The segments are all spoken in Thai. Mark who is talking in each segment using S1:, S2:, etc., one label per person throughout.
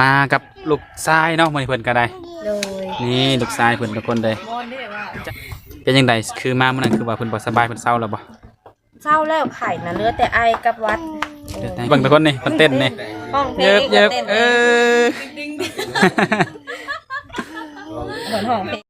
S1: มากับลูกชายเนาะมื้อนี้เพิ่นก็ได้
S2: โดย
S1: นี่ลูกชายเพิ่นทุกคนเลยเป็นจังไดคือมามื้อนั้นคือว่าเพิ่นบ่สบายเพิ่นเศร้าแล้วบ่
S2: เศร้าแล้วไข่นะเหลือแต่ไอกับวัด
S1: เดี๋ยวเบิ่งทุกคนนี่เพิ่นเต้นนี่
S2: ห้องเพล
S1: เยิ
S2: ง
S1: บเยิบ
S2: ต้น
S1: เออ
S2: เหมือนห้องเพลง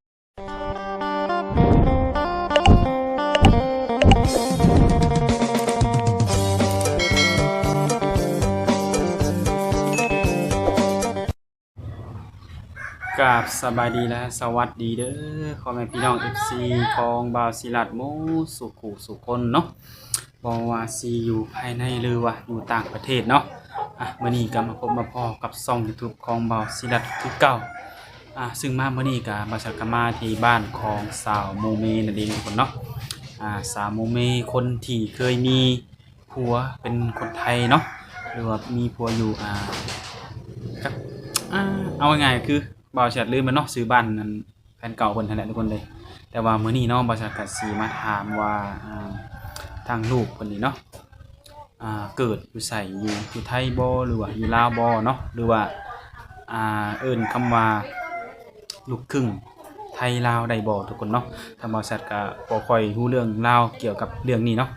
S1: กราบสบายดีและสวัสดีเด้อพ่อแม่พี่น้อง FC ของบาวศิลัดมูสุขุสุคนเนาะบ่ว่าสิอยู่ภายในหรือว่าอยู่ต่างประเทศเนาะอะมื้อนี้ก็มาพบมาพอกับช่อง YouTube ของบาวศิลัดคือเก่าอะซึ่งมาเมื้อนี้ก็มาสักกมาที่บ้านของสาวโมเมนั่นเองทุกคนเนาะอ่าสาวโมเมคนที่เคยมีผัวเป็นคนไทยเนาะหรือว่ามีผัวอยู่อ่าครับอ่าเอาง่ายๆคือ บ่าวชัดลืมมันเนาะซื้อบ้านนั้นแฟนเก่าคนนั่นแหละทุกคนเลย แต่ว่ามื้อนี้เนาะบ่าวชัดก็สิมาถามว่าอ่าทางลูกคนนี้เนาะอ่าเกิดอยู่ไสอยู่อยู่ไทยบ่หรือว่าอยู่ลาวบ่เนาะหรือว่าอ่าเอิ้นคำว่าลูกครึ่งไทยลาวได้บ่ทุกคนเนาะถ้าบ่าวชัดก็บ่ค่อยรู้เรื่องราวเกี่ยวกับเรื่องนี้เนาะ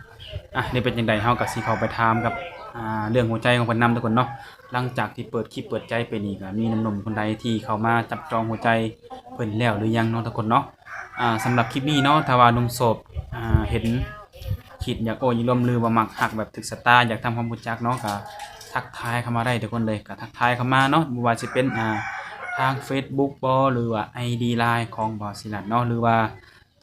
S1: อะนี่เป็นจังไดเฮาก็สิเข้าไปถามกับ อ่าเรื่องหัวใจของเพิ่นนำทุกคนเนาะหลังจากที่เปิดคลิปเปิดใจไปนี่ก็มีหนุ่มๆคนใดที่เข้ามาจับจองหัวใจเพิ่นแล้วหรือยังเนาะทุกคนเนาะอ่าสำหรับคลิปนี้เนาะถ้าว่าหนุ่มโสดอ่าเห็นคิดอยากโอ้ยลมลือว่ามักหักแบบถึกสตาร์อยากทำความรู้จักเนาะก็ทักทายเข้ามาได้ทุกคนเลยก็ทักทายเข้ามาเนาะบ่ว่าสิเป็นอ่าทาง Facebook บ่หรือว่า ID Line ของบอสิลัดเนาะหรือว่า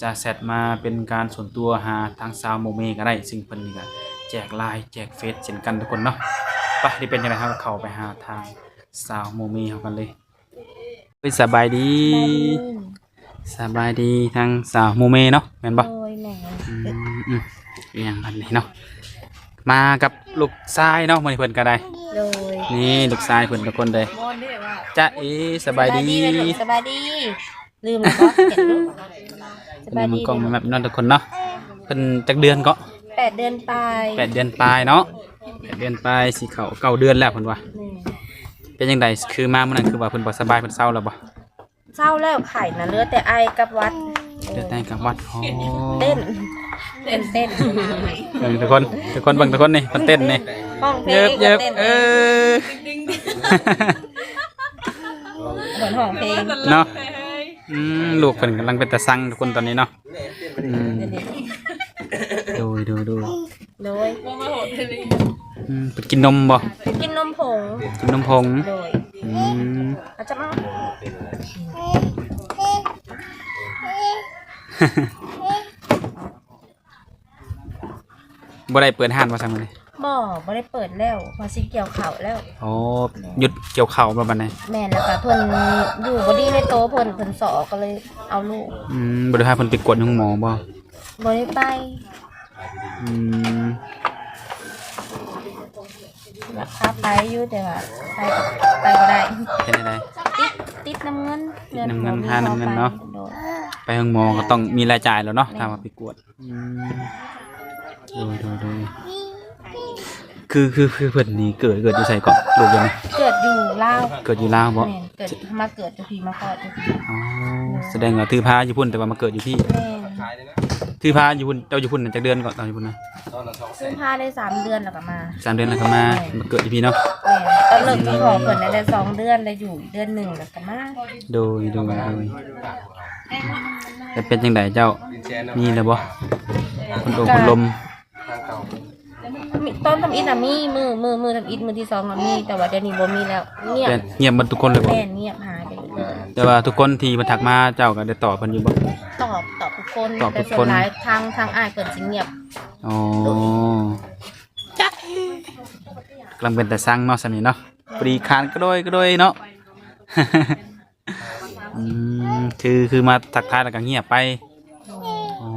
S1: จะแชทมาเป็นการส่วนตัวหาทางซาวโมเมก็ได้ซึ่งเพิ่นนี่ก็ แจกไลน์แจกเฟซเช่นกันทุกคนเนาะไปที่เป็นยังไงครับเข้าไปหาทางสาวโมมีเขากันเลยเฮ้ยสบายดี สบายดีทางสาวโมเมเนาะแม่นบ่
S2: โดยแหม่
S1: อืมอืมเรียงกันเลยเนาะมากับลูกชายเนาะมื้อนี้เพิ่นก็ได้
S2: โดย
S1: นี่ลูกชายเพิ่นทุกคนเลยจ้าเอสบายดี
S2: เลยลูกสบายดี ลืมแล้วก็เห็นลูกสบาย
S1: นี่มั
S2: ดี
S1: นกล้องแบบนั้นทุกคนเนาะเพิ่นจักเดือนก็
S2: แปดเดือนปลาย
S1: แปดเดือนปลายเนาะแปดเดือนปลายสิเข้าเก้าเดือนแล้วเพิ่นว่า
S2: นี่
S1: เป็นจังไดคือมามื้อนั้นคือว่าเพิ่นบ่สบายเพิ่นเศร้าแล้วบ่
S2: เศร้าแล้วไข่นะเหลือแต่ไอกับวัด
S1: เดี๋ยวแต่งกับวัดโอ้
S2: เต้นเต้นเต้น
S1: เบิ่งทุกคนทุกคนเบิ่งทุกคนนี่มันเต้นนี่
S2: ห้องเพล
S1: เยิ
S2: ง
S1: บเยิบ
S2: ต้น
S1: เออ
S2: เหมือนห้องเพลง
S1: เนาะอืมลูกเพิ่นกำลังเป็นตาสั่งทุกคนตอนนี้เนาะอืม
S2: เดี๋ยวนี้
S1: ดูดูดู
S2: โดย
S1: อืมไปกินนมบ่
S2: กินนมผง
S1: กินนมผง
S2: โดย
S1: อืม
S2: อาจจะมา
S1: บ่ได้เปิดห้านว่าซั่นมื้อนี้
S2: บ่บ่ได้เปิดแล้วมาสิเกี่ยวเข่าวแล้ว
S1: โอ้หยุดเกี่ยวข้าวบ่บัดนี้
S2: แม่นแล้วก็เพิ่นอยู่บ่ดีในโตะเพิ่นเพิ่นสอก็เลยเอาลูก
S1: อืมบ่ได้พาเพิ่นไปกวดโรงหมอบ่
S2: บ่ได้ไป
S1: อืม
S2: ราคาไปอยู่แต่ว่าไปก็ไปบ่ได้
S1: เป็นจังได
S2: ติดติดน้ำเงิน
S1: ติดน้ำเงิน
S2: บ่มี
S1: ค่าน้ำเงินเนาะ
S2: โดย
S1: ไปโรงหมอก็ต้องมีรายจ่ายแล้วเนาะถ้าว่าไปกวดอืมดูดูดูคือคือคือเพิ่นนี่เกิดเกิดอยู่ไสเกาะลูกยังไง
S2: เกิดอยู่ลาว
S1: เกิดอยู่ลาวบ่
S2: แม่นเกิดมาเกิดอยู่พี่มาคลอดอยู่พี่
S1: อ๋อแสดงว่าถือพาอยู่พุ่นแต่ว่ามาเกิดอยู่พี่
S2: แม่น
S1: ถือพาอยู่พุ่นเจ้าอยู่พุ่นน่ะจักเดือนก่อนตอนอยู่พุ่นนะ
S2: ซึ่งพาได้สามเดือนแล้วก็มา
S1: สามเดือนแล้วก็มามาเกิดอยู่พี่เนาะ
S2: แม่นตอนเลิกที่ขอเพิ่นน่ะได้สองเดือนได้อยู่อีกเดือนหนึ่งแล้วก็มา
S1: โดยโดยโดยแต่เป็นจังไดเจ้ามีแล้วบ่คนโดนคนลม
S2: มีตอนทำอิฐน่ะมีมือมือมือทำอิฐมือที่สองน่ะมีแต่ว่าเดี๋ยวนี้บ่มีแล้วเงียบ
S1: แต่เงียบหมดทุกคนเลยบ่
S2: แม่นเงียบหายไปเลย
S1: แต่ว่าทุกคนที่มาทักมาเจ้าก็ได้ตอบเพิ่นอยู่บ่
S2: ตอบตอบทุก คน
S1: ตอบทุ
S2: แต่
S1: ก
S2: ส่
S1: ค
S2: วนนหลายทางทางอ้ายเกิดสิเงียบ
S1: อ๋อกำลังเป็นแต่สั่งเนาะสำนี้เนาะปรีคานก็โดยก็โดยเนาะ อืมคือคือมาทักทายแล้วก็เงียบไปอ๋อ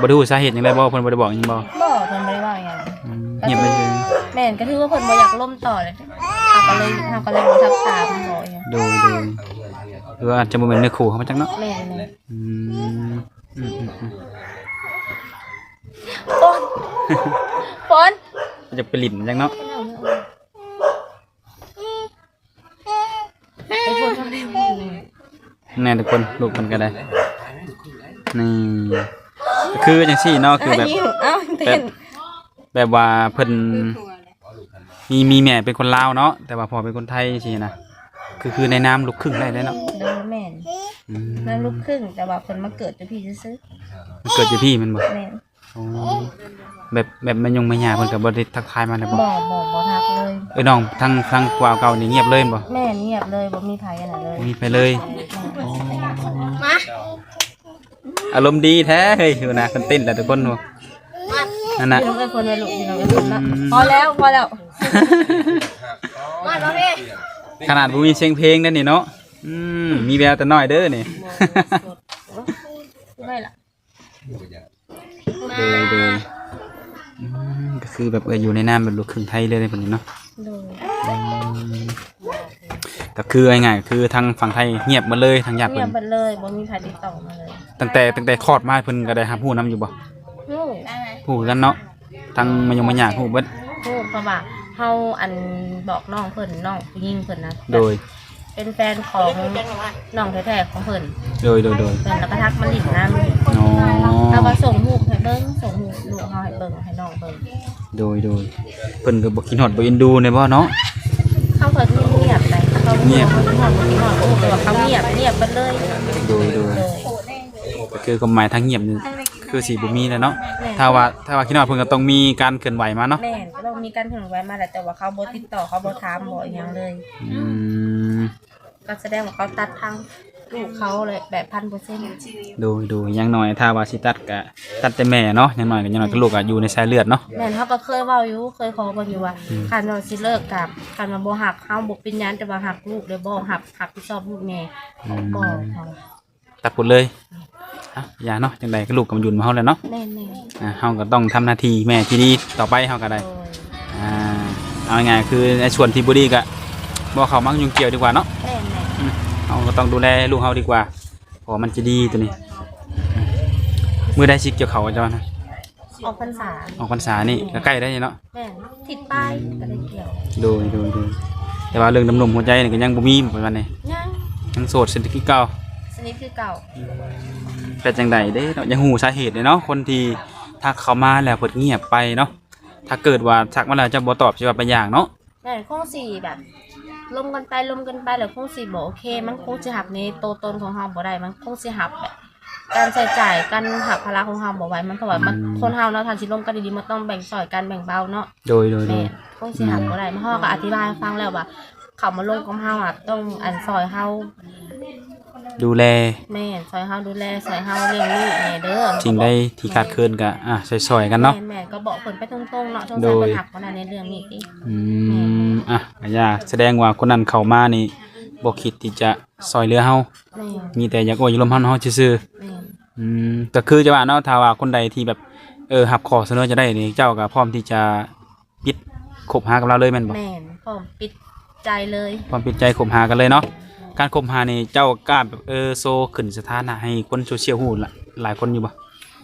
S1: บ่ได้รู้สาเหตุหยังได้บ่เพิ่นบ่ได้บอกหยังบ่
S2: บ่เพิ่นบ่ได้ว่าหยัง
S1: อืมเงียบไปเลย
S2: แม่นก็ถือว่าเพิ่นบ่อยากล่มต่อเลยเฮาก็เลยเฮาก็เลยบ่ทักถามบ่หยัง
S1: โดยโดยหรือว่าอาจจะบ่แม่นเนื้อคู่เขามาจังเนาะ
S2: แม่นเลย
S1: อืมอืมอืมอืม
S2: ฝนฝน
S1: มันจะไปหลินจังเนาะแน่ทุกคนลูกมันก็ได้นี่ก็คือจังซี่เนาะคือแบบ
S2: นนี้เอ้าเต้น
S1: แบบว่าเพิ่นมีมีแม่เป็นคนลาวเนาะแต่ว่าพ่อเป็นคนไทยสินะคือคือในนามลูกครึ่งได้เลยเนาะ
S2: โดยแม่น
S1: อืม
S2: นั่นลูกครึ่งแต่ว่าเพิ่นมาเกิดอยู่พี่ซื่อ
S1: มันเกิดอยู่พี่มันบ่
S2: ๆแม่น
S1: อ๋อแบบแบบแม่ยงแม่ย่าเพิ่นก็บ่ได้ทักทายมาเลยบ่
S2: บ่บ่บ่ทักเลย
S1: เอ้ยน้องทั้งทั้งกว่าเก่านี่เงียบเลยบ่
S2: แม่เงียบเลยบ่มีไผอันนั้นเลย
S1: บ่มีไปเลยอารมณ์ดีแท้เฮ้ยดูนะคนเต้นแต่ทุกคนดูนั่นน่ะ
S2: พี่น้องเอ้ยคนไว้ลูกพี่น้องเอ้ยคนละพอแล้วพอแล้วมาแล้วพี่
S1: ขนาดบ่มีเสียงเพลงนั่นนี่เนาะ อืมมีแววแต่น้อยเด้อนี่
S2: ไม่ล่ะ
S1: โดยโดยอืมก็คือแบบเอออยู่ในน้ำแบบลูกครึ่งไทยเลยในคนนี้เนาะ
S2: โดย
S1: ก็คือเอาง่ายๆคือทางฝั่งไทยเงียบหมาเลยทางญาติ
S2: เงี
S1: เพิ่
S2: ยบ
S1: น
S2: ไปเลยบ่มีใครติดต่อมาเลย
S1: ตั้งแต่ตั้งแต่คลอดมาเพิ่นก็ได้หาผู้นํอยู่บ่
S2: ฮู้
S1: ผู้กันเนาะทางมายงมายากผู้เบิด
S2: ฮู้เพราะว่าเฮาอันบอกน้องเพิ่นน้องผู้หญิงเพิ่นนะ
S1: โดย
S2: เป็นแฟนของน้องแท้ๆของเพิ่น
S1: โดยโดยโดย
S2: เพิ่นแล้วก็ทักมาหลินน้ำ
S1: อ๋อ
S2: แล้วก็ส่งรูปให้เบิ่งส่งรูปลูกเฮาให้เบิ่งให้น้องเบิ่ง
S1: โดยโดยเพิ่นก็บ่กินฮอดบ่เอ็นดูในบ่เนาะ
S2: เขาเพิ่นเงียบไปเขาเงียบเขาเงียบเขาเงียบโอ้แต่ว่าเขาเงียบเงียบไปเลย
S1: โดยโดย
S2: เลย
S1: ก็คือความหมายทางเงียบนี่คือสิบ่มีแล้วเนาะ ถ้าว่าถ้าว่าคิดฮอดเพิ่นก็ต้องมีการเคลื่อนไหวมาเนาะ
S2: แม่นก็ต้องมีการถึงไว้มาแหละแต่ว่าเขาบ่ติดต่อเขาบ่ถามบ่อหยังเลย
S1: อืม
S2: ก็แสดงว่าเขาตัดทางลูกเขาเลยแบบพันเปอร์เซ็นต์
S1: ดูดูอยังน้อยถ้าว่าสิตัดก็ตัดแต่แม่เนาะอยังน้อยก็อยังน้อยก็ลูกก็อยู่ในสายเลือดเนาะ
S2: แม่นเขาก็เคยเว้าอยู่เคยขอกันอยู่ว่าคันว่าสิเลิกกับคันว่าบ่หักเฮาบ่เป็นหยังแต่ว่าหักลูกเด้อบ่หักหักที่ชอบลูกแม่
S1: อืม
S2: บ่เขา
S1: ตัดหมดเลยอะอย่าเนาะจังใดก็ลูกก็มาอยู่มาเฮาแล้วเนาะ
S2: แม่นแม่
S1: อะเฮาก็ต้องทำหน้าที่แม่ที่ดีต่อไปเฮาก็ได้
S2: โดย
S1: อ่าเอาง่ายๆคือในส่วนที่บ่ดีก็บ่เข้ามักยุ่งเกี่ยวดีกว่าเนาะ
S2: แม่นแม่
S1: อืม เฮาก็ต้องดูแลลูกเฮาดีกว่าเพราะมันจะดีตัวนี้อืมมื้อใดสิเกี่ยวเขาวเจ้านะ
S2: ออกพรรษา
S1: ออกพรรษานี่ก็ใกล้ได้เนาะ
S2: แม่นติดป้ายก็ได้เกี่ยว
S1: โดยโดยโดยแต่ว่าเรื่องดำนมหัวใจนี่ก็ยังบ่มีประมาณนี้
S2: ยัง
S1: ยังโสดเศรษฐกิจเก่า
S2: สนิทคือเก่า
S1: เป็นจังใดเด้เนาะยังหูสาเหตุเลยเนาะคนที่ทักเขามาแล้วเปิดเงียบไปเนาะถ้าเกิดว่าทักมาแล้วจะบ่ตอบสิว่าเป็นอย่างเนาะ
S2: แม่นคงสิแบบ ลมกันไปลมกันไปแล้วคงสิบ่โอเค มันคงสิหับในตัวตนของเฮาบ่ได้มันคงสิหับแบบการใช้จ่ายการหักภาระของเฮาบ่ไหวมันเพราะว่ามันคนเฮาเนาะทางสิลมกันดีๆมันต้องแบ่งสอยกันแบ่งเบาเนาะ
S1: โดยโดยโด
S2: แม่
S1: ย
S2: คงสิหักบ่ได้มาฮอก็อธิบายให้ฟังแล้วว่า เขามาลงกับเฮาอะต้องอันซอยเฮา
S1: ดูแล
S2: แม่นซอยเฮาดูแลซอยเฮาเลี้ยงลูกแม่เด้อ
S1: สิ่งใดที่ขาดเคินก็อะซอยๆกันเนาะ
S2: แม่นแม่นก็บอกเพิ่นไปตรงๆเนาะสง
S1: โด
S2: สัย
S1: ย
S2: เพิ่นหักบ่ได้ในเรื่องนี้ติ
S1: อืม อะก็อย่าแสดงว่าคนนั้นเข้ามานี่บ่คิดที่จะซอยเหลือเฮา
S2: แม่น
S1: มีแต่อยากโอ้ยลมเฮาเฮาซื่อ
S2: แม่น
S1: ๆอืมก็คือจะว่าเนาะถ้าว่าคนใดที่แบบเออรับขอเสนอจะได้นี่เจ้าก็พร้อมที่จะปิดคบหากับเราเลยแม่นบ่
S2: แม่นพร้อมปิดใจเลย
S1: ความปิดใจคบหากันเลยเนาะ การคบหานี่เจ้ากล้าแบบเออโซขึ้นสถานะให้คนโซเชียลฮู้ละหลายคนอยู่บ่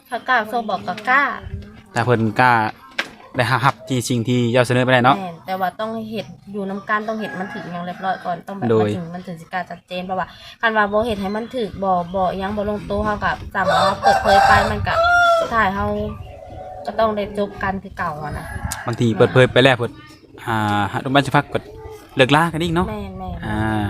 S2: ถ้ากล้าโซบอกก็กล้า
S1: แต่เพิ่นกล้า ได้หับที่สิ่งที่เจ้าเสนอไปได้เนาะ
S2: แม่นแต่ว่าต้องเห็ดอยู่น้ำการต้องเห็ดมันถึงอย่างเรียบร้อยก่อนต้องแบบ
S1: โด
S2: มัน
S1: ย
S2: ถึงมันถึงสิกล้ารชัดเจนเพราะว่าคันว่าบ่เห็ดให้มันถึกบ่บ่อิหยังบ่ลงตัวเฮากับจำว่าเปิดเผยไปมันก็สุดท้ายเฮาก็ต้องได้จบกันคือเก่าอะนะ
S1: บางทีเปิดเผยไปแล้วเพิ่นอ่าหาดมบันสักพักก็เลิกลากันอีกเนาะ
S2: แม่นแม่น
S1: อ่า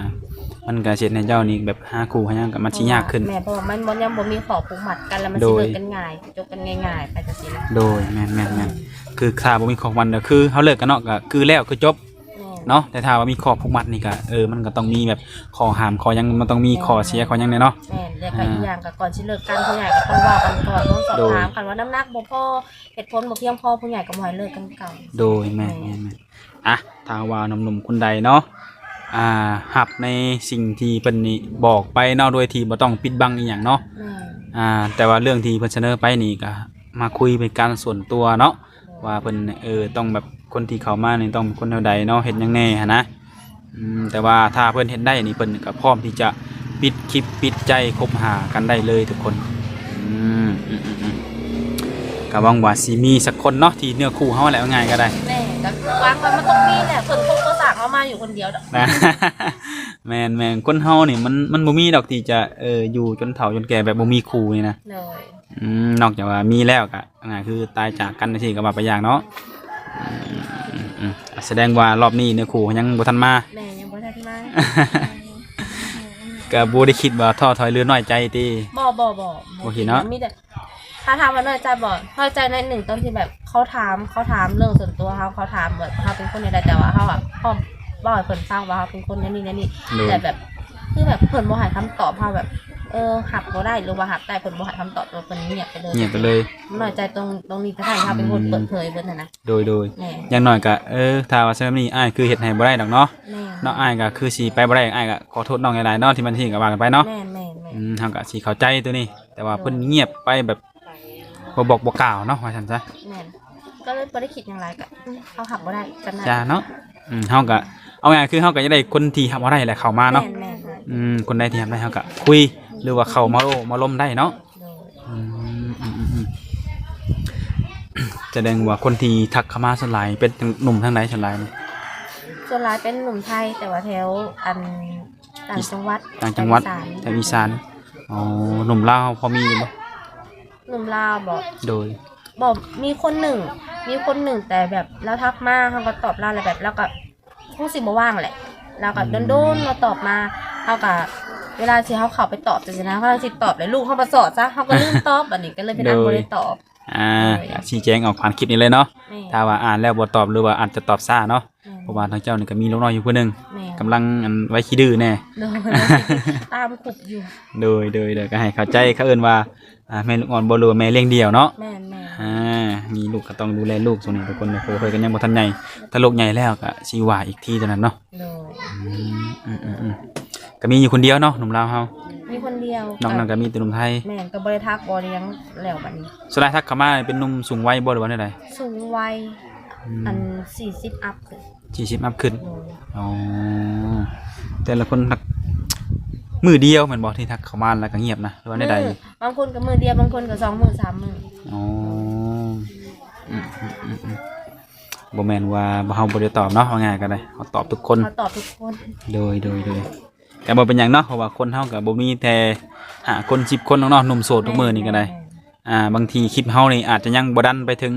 S1: มันก็เฮ็ดให้เจ้านี่แบบหาคู่หาหยังก็มันสิยากขึ้น
S2: แม่นเพราะว่ามันบ่ยังบ่มีขอผูกมัดกันแล้วมัน
S1: โด
S2: สิ
S1: ย
S2: เลิกกันง่ายจบกันง่ายๆไปจังซี่นะ
S1: โดยแม่นแม่นแม่นคือถ้าบ่มีของมันก็คือเฮาเลิกกันเนาะก็คือแล้วคือจบ
S2: แม่น
S1: เนาะแต่ถ้าว่ามีข้อผูกมัดนี่ก็เออมันก็ต้องมีแบบข้อห้ามข้อหยังมันต้องมีข้อเสียข้อหยังแน่เนาะ
S2: แม่นแล้วก็อีกอย่างก็ก่อนสิเลิกกันผู้ใหญ่ก็ต้องเว้ากันก่อนต้องสอบ
S1: โดย
S2: ถามกันว่าน้ำหนักบ่พอเหตุผลบ่เพียงพอผู้ใหญ่ก็บ่ให้เลิกกันเก่า
S1: โดยแม่นแม่นแม่นอะถ้าว่าหนุ่มๆคนใดเนาะ อ่าหับในสิ่งที่เพิ่นนี่บอกไปเนาะโดยที่บ่ต้องปิดบังอีหยังเนาะ
S2: แม่น
S1: อ่าแต่ว่าเรื่องที่เพิ่นเสนอไปนี่ก็มาคุยเป็นการส่วนตัวเนาะว่าเพิ่นเออต้องแบบคนที่เข้ามานี่ต้องเป็นคนเท่าใดเนาะเฮ็ดหยังแน่หันนะอืมแต่ว่าถ้าเพิ่นเฮ็ดได้นี่เพิ่นก็พร้อมที่จะปิดคลิปปิดใจคบหากันได้เลยทุกคนอืมอืมอืมอืมก็หวังว่าสิมีสักคนเนาะที่เนื้อคู่เฮาแหละว่าง่ายก็ได้
S2: แม่ก็วางไว้มันต้องมีแหละเพิ่น อามาอยู่คนเดียวดอก
S1: นะแม่นนแม่นคนเฮานี่มันมันบ่มีดอกที่จะเอออยู่จนเฒ่าจนแก่แบบบ่มีครูนี่นะ
S2: เลย
S1: อืมนอกจากว่ามีแล้วก็ง่ายคือตายจากกันที่ก็ว่าไปอย่างเนาะอืมอืมอืมแสดงว่ารอบนี้เนี่ยครูยังบ่ทันมา
S2: แม่ยังบ่ทันมา
S1: ก็บ่ได้คิดว่าท้อถอยหรือน้อยใจติ
S2: บ่บ่บ่
S1: โอเคเนาะ
S2: มีแต่ถ้าถามว่าน้อยใจบ่น้อยใจในหนึ่งตอนที่แบบเขาถามเขาถามเรื่องส่วนตัวเขาเขาถามแบบเขาเป็นคนในใดแต่ว่าเขาอะพ่อ บ่ให้เพิ่นฟังว่าเขาเป็นคนนี้นี่นี่
S1: โดย
S2: แต่แบบคือแบบเพิ่นบ่ให้คำตอบเขาแบบ เออหักบ่ได้หรือว่าหักได้เพิ่นบ่ให้คำตอบตัวเพิ่นเงียบไปเลย
S1: เงียบไปเลย
S2: น้อยใจตรงตรงนี้ก็ให้เขาเป็นคนเปิดเผยเบิดน่ะนะ
S1: โดยโดย
S2: แม่
S1: อย่างน้อยก็เออถ้าว่าซั่นนี้อ้ายคือเฮ็ดให้บ่ได้ดอกเนาะ
S2: แม่
S1: เนาะอ้ายก็คือสิไปบ่ได้อ้ายก็ขอโทษน้องหลายๆเนาะที่มันที่ก็ว่ากันไปเนาะ
S2: แม่แม่แม่
S1: อืมเฮาก็สิเข้าใจตัวนี้ แต่ว่าเพิ่นเงียบไปแบบบ่บอกบ่กล่าวเนาะว่าซั่นซะ
S2: แม่ก็เลยบ่ได้คิดอย่างไรก็อืมเขาหักบ่ได้กันนะ
S1: จ้าเนาะ อืมเฮาก็เอาง่ายๆคือเฮาก็จะได้คนที่ทำบ่ได้แหละเข้ามาเนาะ
S2: แม่แม่แม่
S1: อืมคนใดที่ทำได้เฮาก็คุยหรือว่าเข้ามาโอ้มาล้มได้เนาะ
S2: โดย
S1: อืมอืมอืมอืมแสดงว่าคนที่ทักเข้ามาส่วนหลายเป็นหนุ่มทางไหนส่วนหลายนี่
S2: ส่วนหลายเป็นหนุ่มไทยแต่ว่าแถวอันต่างจังหวัด
S1: ต่างจังหวัด
S2: แถว
S1: แถวอีสานอ๋อหนุ่มลาวพอมีอยู่บ่
S2: หนุ่มลาวบอก
S1: โดย
S2: บอกมีคนหนึ่ง มีคนหนึ่งแต่แบบแล้วทักมาเขาก็ตอบเราอะไรแบบแล้วก็คงสิบ่ว่างแหละแล้วก็โดนๆมาตอบมาเขาก็เวลาที่เขาเข้าไปตอบจะนะเขาสิตอบเลยลูกเขามาสอดซะเขาก็ลืมตอบอันนี้ก็เลยเป็นอันบ่ได้ตอบ
S1: อ่า
S2: โดย
S1: ก็ชี้แจงออกผ่านคลิปนี้เลยเนาะ
S2: แม่
S1: ถ้าว่าอ่านแล้วบ่ตอบหรือว่าอาจจะตอบซ่าเนาะ
S2: แม่
S1: เพราะว่าทางเจ้านี่ก็มีลูกน้อยอยู่ผู้หนึง
S2: แม่
S1: กำลังอันไว้ขี้ดื้อแน่
S2: โดนตามขุบอยู่
S1: โดยโดยโดยก็ให้เข้าใจเขาเอิ้นว่าอ่าแม่ลูกอ่อนบ่รู้ว่าแม่เลี้ยงเดี่ยวเนาะ
S2: แม่แม่
S1: อ่ามีลูกก็ต้องดูแลลูกส่วนนี้ทุกคนเนี่ยโคเคยกันยังบ่ทันใหญ่ถ้าลูกใหญ่แล้วก็สิว่าอีกทีเท่านั้นเนาะ
S2: โดย
S1: อืมอืมอืมอืมก็มีอยู่คนเดียวเนาะหนุ่มลาวเฮา
S2: มีคนเดียวน
S1: อกนั้นก็มีแต่หนุ่มไทย
S2: แม่ก็บริทักบริยังแล้วบัดนี้
S1: สุดท้ายทักเข้ามาเป็นหนุ่มสูงวัยบ่หรือว่าใด
S2: สูงวัย
S1: ๆ อืม
S2: อันสี่สิบอัพคือ
S1: 40อัพขึ้น
S2: โดย
S1: อ๋อ แต่ละคนทักมือเดียวแม่นบ่ที่ทักเข้ามาแล้วก็เงียบนะหรือว่าใด
S2: มือบางคนก็มือเดียวบางคนก็สองมือสามมือ
S1: ๆอ๋ออืมอืมอืมอืมบ่แม่นว่าบ่เฮาบ่ได้ตอบเนาะเอาง่ายก็ได้เฮาตอบทุกคน
S2: เขาตอบทุกคน
S1: โดยโดยโดยแต่บ่เป็นหยังเนาะเพราะว่าคนเฮาก็บ่มีแต่หาคน10คนเนาะหนุ่มโสดทุกมื้อนี่ก็ได้ อ่า บางทีคลิปเฮานี่อาจจะยังบ่ดันไปถึง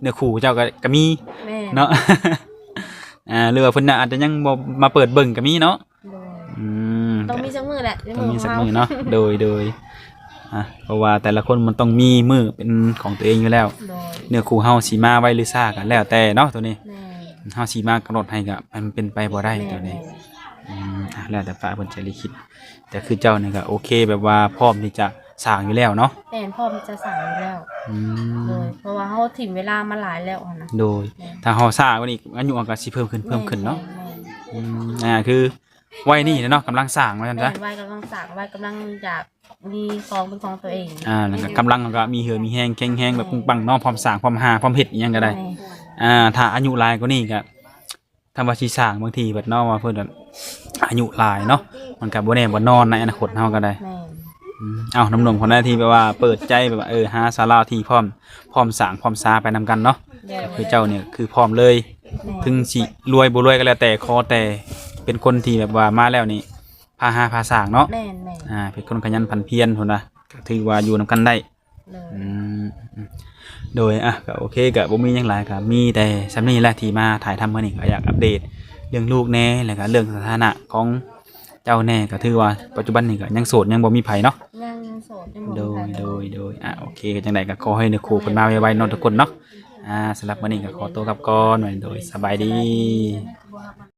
S1: เนื้อคู่เจ้าก็ก็มี
S2: แม่
S1: เนาะ อ่าหรือว่าเพิ่นน่ะอาจจะยังบ่มาเปิดเบิ่งก็มีเนาะ
S2: โดย
S1: อืม
S2: ต้องมีสักมือแหละใน
S1: ต้องมี
S2: ข
S1: สัก
S2: ง
S1: มือเนาะโดยโดยอะเพราะว่าแต่ละคนมันต้องมีมือเป็นของตัวเองอยู่แล้ว
S2: โดย
S1: เนื้อคู่เฮาสิมาไว้หรือซ่าก็แล้วแต่เนาะตัวนี้
S2: แม่
S1: เฮาสิมากำหนดให้ก็มันเป็นไปบ่ได้
S2: แม่
S1: ตัวนี้
S2: แม่
S1: อืมอะแล้วแต่ฟ้าเพิ่นจะลิขิตแต่คือเจ้านี่ก็โอเคแบบว่าพร้อมที่จะ สร้างอยู่แล้วเนาะ
S2: แม่พ่อมันจะสั่งอยู่แล้ว
S1: อื
S2: โด
S1: ม
S2: ยเพราะว่าเขาถิ่มเวลามาหลายแล้วอะนะ
S1: โดย
S2: แม่
S1: ถ้าเฮาซ่ากว่านี้อายุมันก็สิเพิ่มขึ้นเพิ่มขึ้นเนาะ
S2: แม่
S1: อืมอ่าคือวัยนี้เนาะกำลังสร้างว่า
S2: แม่
S1: ซั่น
S2: แม่
S1: ซะ
S2: วัยกำลังสั่งวัยกำลังอยากมีของเป็นของตัวเอง
S1: อ่าแล้วก็กำลังก็มีเหือมีแฮงแข็งแฮงแบบปึงปังเนาะพร้อมสร้างพร้อมหาพร้อมเฮ็ดอีหยังก็ได้
S2: แม่
S1: อ่าถ้าอายุหลายกว่านี้ก็ทำว่าสิสร้างบางทีแบบเนาะว่าเพิ่นแบบอายุหลายเนาะมันก็บ่แน่บ่นอนในอนาคตเฮาก็ได้
S2: แม่
S1: อืม เอ้าน้ำนมคนหน้าที่แบบว่าเปิดใจแบบว่าเออหาศาลาที่พร้อมพร้อมสร้างพร้อมสาไปนำกันเนาะ
S2: เดี๋ยว
S1: คือเจ้าเนี่ยคือพร้อมเลย ถึงสิรวยบ่รวยก็แล้วแต่ขอแต่เป็นคนที่แบบว่ามาแล้วนี่พาหาพาสร้างเนาะ
S2: แม่นแม่น
S1: อ่าเป็นคนขยันพันเพียรพุ่นนะก็ถือว่าอยู่นำกันได้
S2: เลย
S1: อืมอืมโดยอะก็โอเคก็บ่มีหยังหลายก็มีแต่สำนี้แหละที่มาถ่ายทำมื้อนี้ก็อยากอัปเดต เรื่องลูกแหน่แล้วก็เรื่องสถานะของเจ้าแน่ก็ถือว่าปัจจุบันนี้ก็ยังโสดยังบ่มีไผเนาะ
S2: ยังโสดยังบ่
S1: โดย
S2: มีใคร
S1: โดยโดยอะโอเคก็จังไดก็ขอให้เนื้อคู่เพิ่นมาไวๆเนาะทุกคนเนาะอ่าสำหรับมื้อนี้ก็ขอตัวกลับก่อนไว้โดยสบายดี
S2: บ่ครับ